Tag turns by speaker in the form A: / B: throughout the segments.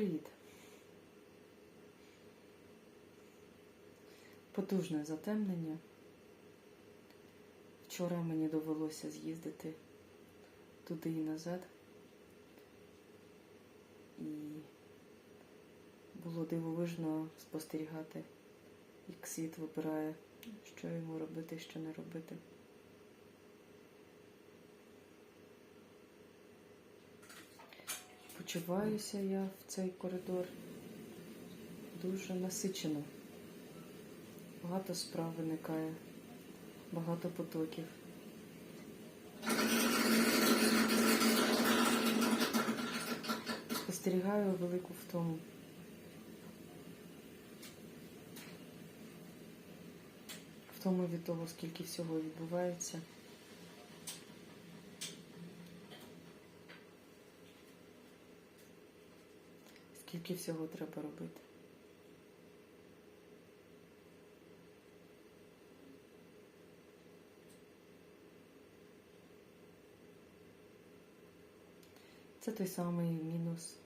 A: Привіт. Потужне затемнення. Вчора мені довелося з'їздити туди і назад. І було дивовижно спостерігати, як світ вибирає, що йому робити, що не робити. Почуваюся я в цей коридор дуже насичено. Багато справ виникає, багато потоків. Спостерігаю велику втому. Втому від того, скільки всього відбувається. Скільки всього треба робити. Це той самий мінус,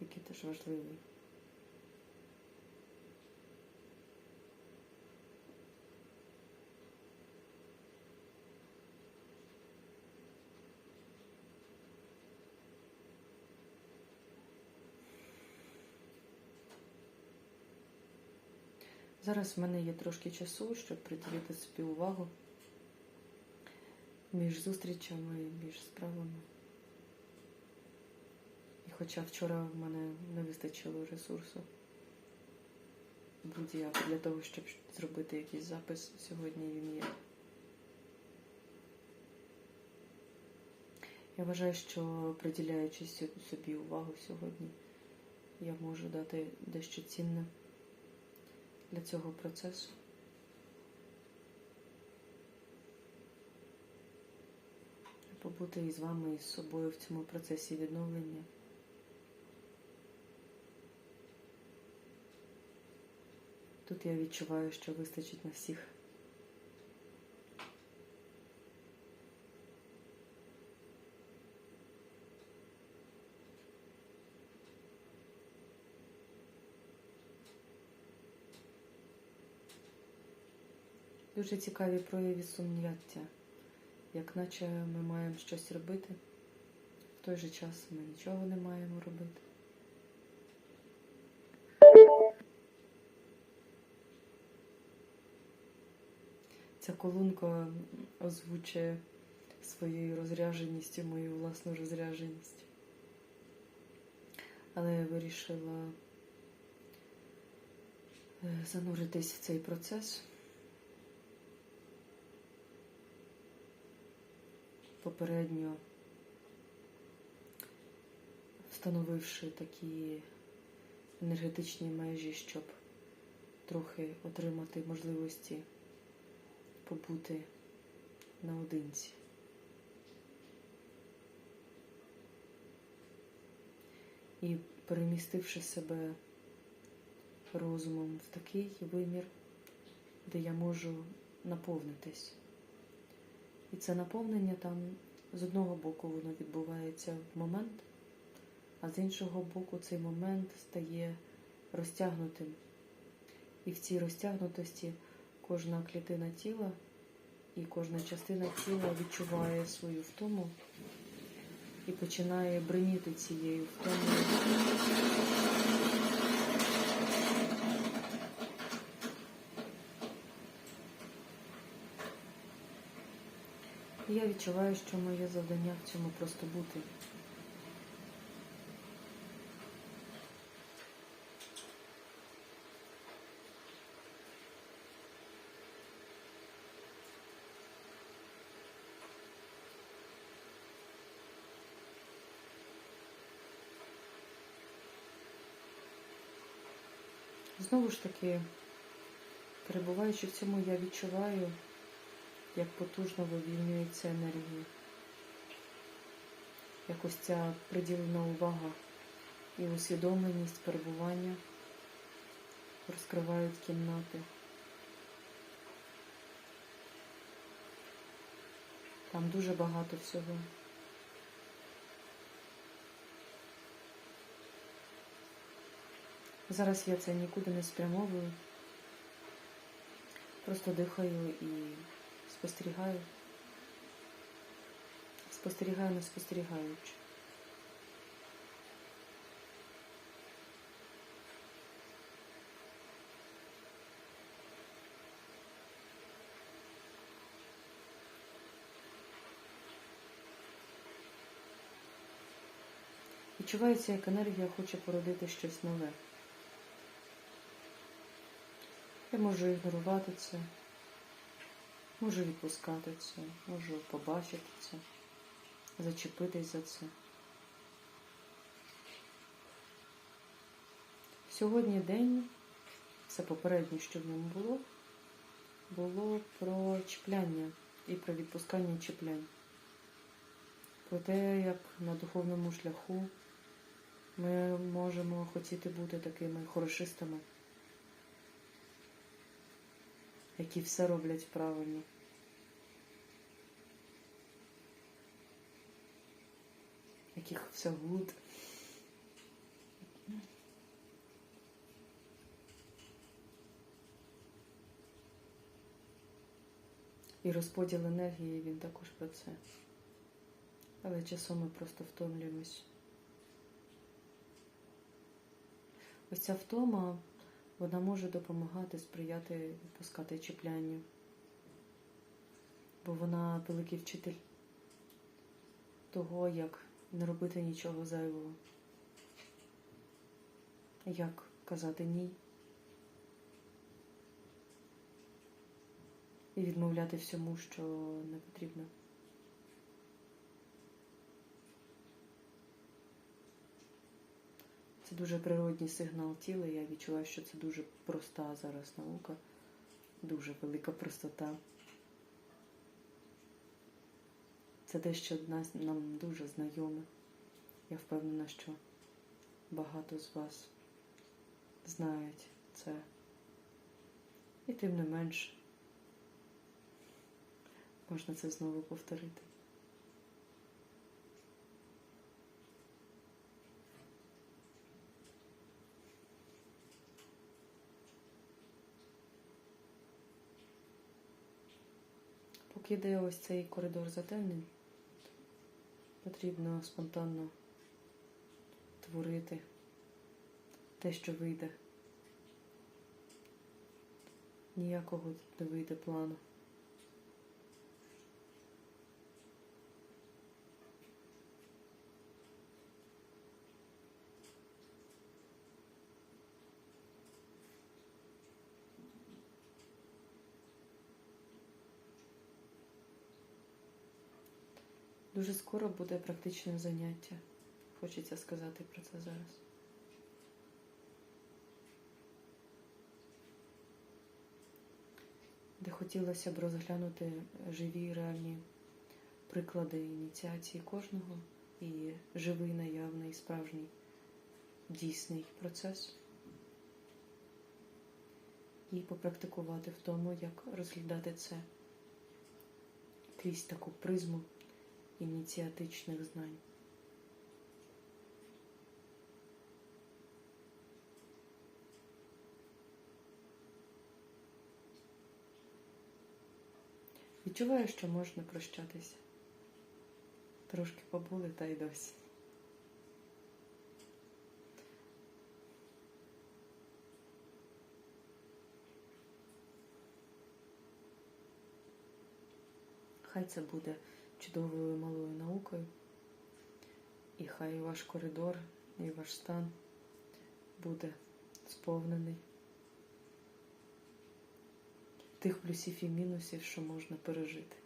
A: який теж важливий. Зараз в мене є трошки часу, щоб приділити собі увагу між зустрічами, між справами. І хоча вчора в мене не вистачило ресурсу будь-як для того, щоб зробити якийсь запис, сьогодні він є. Я вважаю, що приділяючи собі увагу сьогодні, я можу дати дещо цінне для цього процесу. Побути із вами і з собою в цьому процесі відновлення. Тут я відчуваю, що вистачить на всіх. Дуже цікаві прояви сумняття, як наче ми маємо щось робити, в той же час ми нічого не маємо робити. Ця колонка озвучує своєю розряженістю мою власну розряженість. Але я вирішила е, зануритись в цей процес. Попередньо встановивши такі енергетичні межі, щоб трохи отримати можливості побути наодинці. І перемістивши себе розумом в такий вимір, де я можу наповнитись. І це наповнення там з одного боку воно відбувається в момент, а з іншого боку цей момент стає розтягнутим. І в цій розтягнутості кожна клітина тіла і кожна частина тіла відчуває свою втому і починає бреніти цією втомою. Я відчуваю, що моє завдання в цьому просто бути. Знову ж таки, перебуваючи в цьому, я відчуваю, як потужно вивільнюється енергія. Якось ця приділена увага і усвідомленість перебування розкривають кімнати. Там дуже багато всього. Зараз я це нікуди не спрямовую. Просто дихаю і спостерігаю. Спостерігаю, не спостерігаючи. Відчувається, як енергія хоче породити щось нове. Я можу ігнорувати це, можу відпускати це, можу побачити це, зачепитись за це. Сьогодні день, все попереднє, що в ньому було, було про чіпляння і про відпускання чіплянь. Про те, як на духовному шляху ми можемо хотіти бути такими хорошистами, які все роблять правильно. Яких все гуд. І розподіл енергії він також про це. Але часом ми просто втомлюємось. Ось ця втома, вона може допомагати сприяти відпускати чіплянню. Бо вона великий вчитель того, як не робити нічого зайвого. Як казати ні. І відмовляти всьому, що не потрібно. Це дуже природній сигнал тіла. Я відчуваю, що це дуже проста зараз наука, дуже велика простота. Це те, що нас, нам дуже знайоме. Я впевнена, що багато з вас знають це. І тим не менш можна це знову повторити. Поки йде ось цей коридор затемнень, потрібно спонтанно творити те, що вийде. Ніякого не вийде плану. Дуже скоро буде практичне заняття. Хочеться сказати про це зараз. Де хотілося б розглянути живі реальні приклади ініціації кожного і живий, наявний, справжній, дійсний процес. І попрактикувати в тому, як розглядати це крізь таку призму ініціатичних знань. Відчуваю, що можна прощатися. Трошки побули та й досі. Хай це буде чудовою малою наукою. І хай ваш коридор і ваш стан буде сповнений тих плюсів і мінусів, що можна пережити.